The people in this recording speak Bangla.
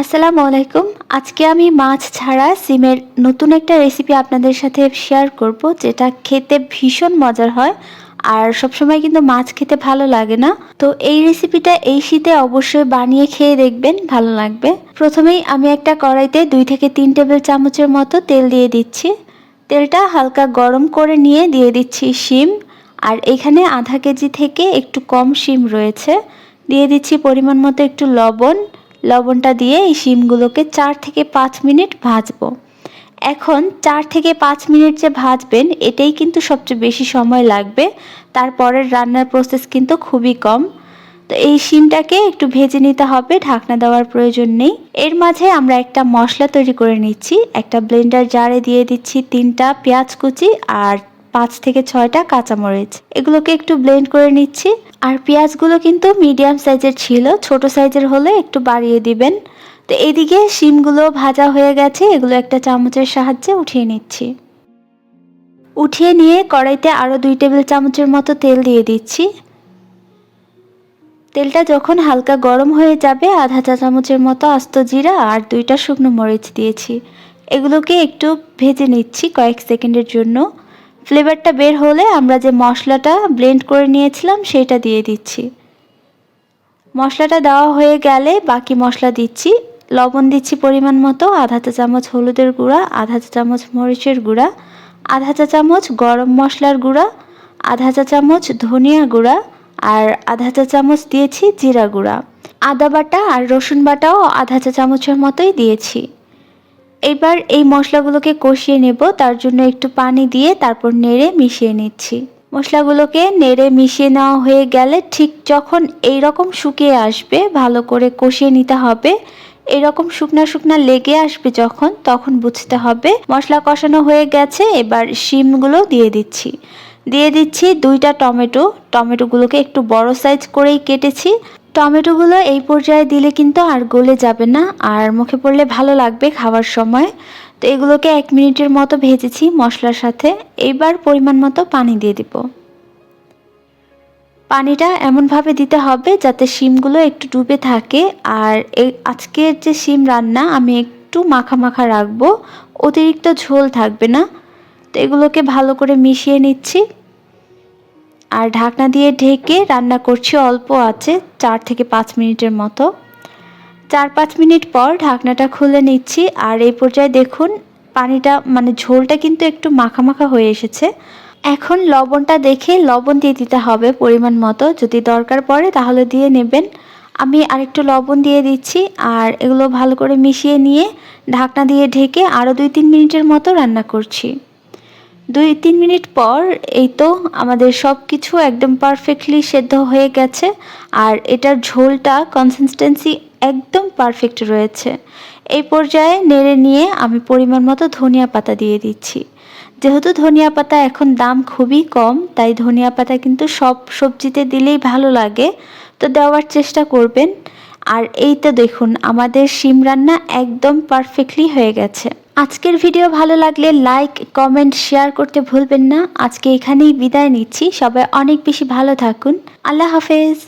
আসসালামু আলাইকুম। আজকে আমি মাছ ছাড়া সিমের নতুন একটা রেসিপি আপনাদের সাথে শেয়ার করব, যেটা খেতে ভীষণ মজার হয় আর সবসময় কিন্তু মাছ খেতে ভালো লাগে না। তো এই রেসিপিটা এই শীতে অবশ্যই বানিয়ে খেয়ে দেখবেন, ভালো লাগবে। প্রথমেই আমি একটা কড়াইতে দুই থেকে তিন টেবিল চামচের মতো তেল দিয়ে দিচ্ছি। তেলটা হালকা গরম করে নিয়ে দিয়ে দিচ্ছি শিম। আর এখানে আধা কেজি থেকে একটু কম শিম রয়েছে। দিয়ে দিচ্ছি পরিমাণ মতো একটু লবণ। লবণটা দিয়ে এই শিমগুলোকে চার থেকে পাঁচ মিনিট ভাজবো। এখন চার থেকে পাঁচ মিনিট যে ভাজবেন, এটাই কিন্তু সবচেয়ে বেশি সময় লাগবে। তারপরের রান্নার প্রসেস কিন্তু খুবই কম। তো এই শিমটাকে একটু ভেজে নিতে হবে, ঢাকনা দেওয়ার প্রয়োজন নেই। এর মাঝে আমরা একটা মশলা তৈরি করে নিচ্ছি। একটা ব্লেন্ডার জারে দিয়ে দিচ্ছি তিনটা পেঁয়াজ কুচি আর পাঁচ থেকে ছয়টা কাঁচামরিচ। এগুলোকে একটু ব্লেন্ড করে নিচ্ছি। আর পেঁয়াজগুলো কিন্তু মিডিয়াম সাইজের ছিল। ছোট সাইজের হলে একটু বাড়িয়ে দিবেন। তো এদিকে শিমগুলো ভাজা হয়ে গেছে। এগুলো একটা চামচের সাহায্যে উঠিয়ে নিচ্ছি। উঠিয়ে নিয়ে কড়াইতে আরও দুই টেবিল চামচের মতো তেল দিয়ে দিচ্ছি। তেলটা যখন হালকা গরম হয়ে যাবে, আধা চা চামচের মতো আস্ত জিরা আর দুইটা শুকনো মরিচ দিয়েছি। এগুলোকে একটু ভেজে নিচ্ছি কয়েক সেকেন্ডের জন্য। ফ্লেভারটা বের হলে আমরা যে মশলাটা ব্লেন্ড করে নিয়েছিলাম সেটা দিয়ে দিচ্ছি। মশলাটা দেওয়া হয়ে গেলে বাকি মশলা দিচ্ছি। লবণ দিচ্ছি পরিমাণ মতো, আধা চা চামচ হলুদের গুঁড়া, আধা চা চামচ মরিচের গুঁড়া, আধা চা চামচ গরম মশলার গুঁড়া, আধা চা চামচ ধনিয়া গুঁড়া আর আধা চা চামচ দিয়েছি জিরা গুঁড়া। আদা বাটা আর রসুন বাটাও আধা চা চামচের মতোই দিয়েছি। এবার এই মশলাগুলোকে কষিয়ে নেব। তার জন্য একটু পানি দিয়ে তারপর নেড়ে মিশিয়ে নিচ্ছি। মশলাগুলোকে নেড়ে মিশিয়ে নেওয়া হয়ে গেলে ঠিক যখন এই রকম শুকিয়ে আসবে, ভালো করে কষিয়ে নিতে হবে। এরকম শুকনা শুকনা লেগে আসবে যখন, তখন বুঝতে হবে মশলা কষানো হয়ে গেছে। এবার শিমগুলো দিয়ে দিচ্ছি। দিয়ে দিচ্ছি দুইটা টমেটো। টমেটোগুলোকে একটু বড় সাইজ করেই কেটেছি। টমেটোগুলো এই পর্যায়ে দিলে কিন্তু আর গলে যাবে না, আর মুখে পড়লে ভালো লাগবে খাওয়ার সময়। তো এগুলোকে এক মিনিটের মতো ভেজেছি মশলার সাথে। এইবার পরিমাণ মতো পানি দিয়ে দিব। পানিটা এমনভাবে দিতে হবে যাতে শিমগুলো একটু ডুবে থাকে। আর এই আজকের যে শিম রান্না, আমি একটু মাখা মাখা রাখব। অতিরিক্ত ঝোল থাকবে না। তো এগুলোকে ভালো করে মিশিয়ে নিচ্ছি। আর ঢাকনা দিয়ে ঢেকে রান্না করছি অল্প আছে, চার থেকে পাঁচ মিনিটের মতো। চার পাঁচ মিনিট পর ঢাকনাটা খুলে নিচ্ছি আর এই পর্যায়ে দেখুন পানিটা মানে ঝোলটা কিন্তু একটু মাখা মাখা হয়ে এসেছে। এখন লবণটা দেখে লবণ দিয়ে দিতে হবে পরিমাণ মতো। যদি দরকার পড়ে তাহলে দিয়ে নেবেন। আমি আরেকটু লবণ দিয়ে দিচ্ছি আর এগুলো ভালো করে মিশিয়ে নিয়ে ঢাকনা দিয়ে ঢেকে আরও দুই তিন মিনিটের মতো রান্না করছি। দুই তিন মিনিট পর এই তো আমাদের সব কিছু একদম পারফেক্টলি সেদ্ধ হয়ে গেছে। আর এটার ঝোলটা কনসিস্টেন্সি একদম পারফেক্ট রয়েছে। এই পর্যায়ে নেড়ে নিয়ে আমি পরিমাণ মতো ধনিয়া পাতা দিয়ে দিচ্ছি। যেহেতু ধনিয়া পাতা এখন দাম খুবই কম, তাই ধনিয়া পাতা কিন্তু সব সবজিতে দিলেই ভালো লাগে। তো দেওয়ার চেষ্টা করবেন। আর এই তো দেখুন, আমাদের শিম রান্না একদম পারফেক্টলি হয়ে গেছে। আজকের ভিডিও ভালো লাগলে লাইক, কমেন্ট, শেয়ার করতে ভুলবেন না। আজকে এখানেই বিদায় নিচ্ছি। সবাই অনেক বেশি ভালো থাকুন। আল্লাহ হাফেজ।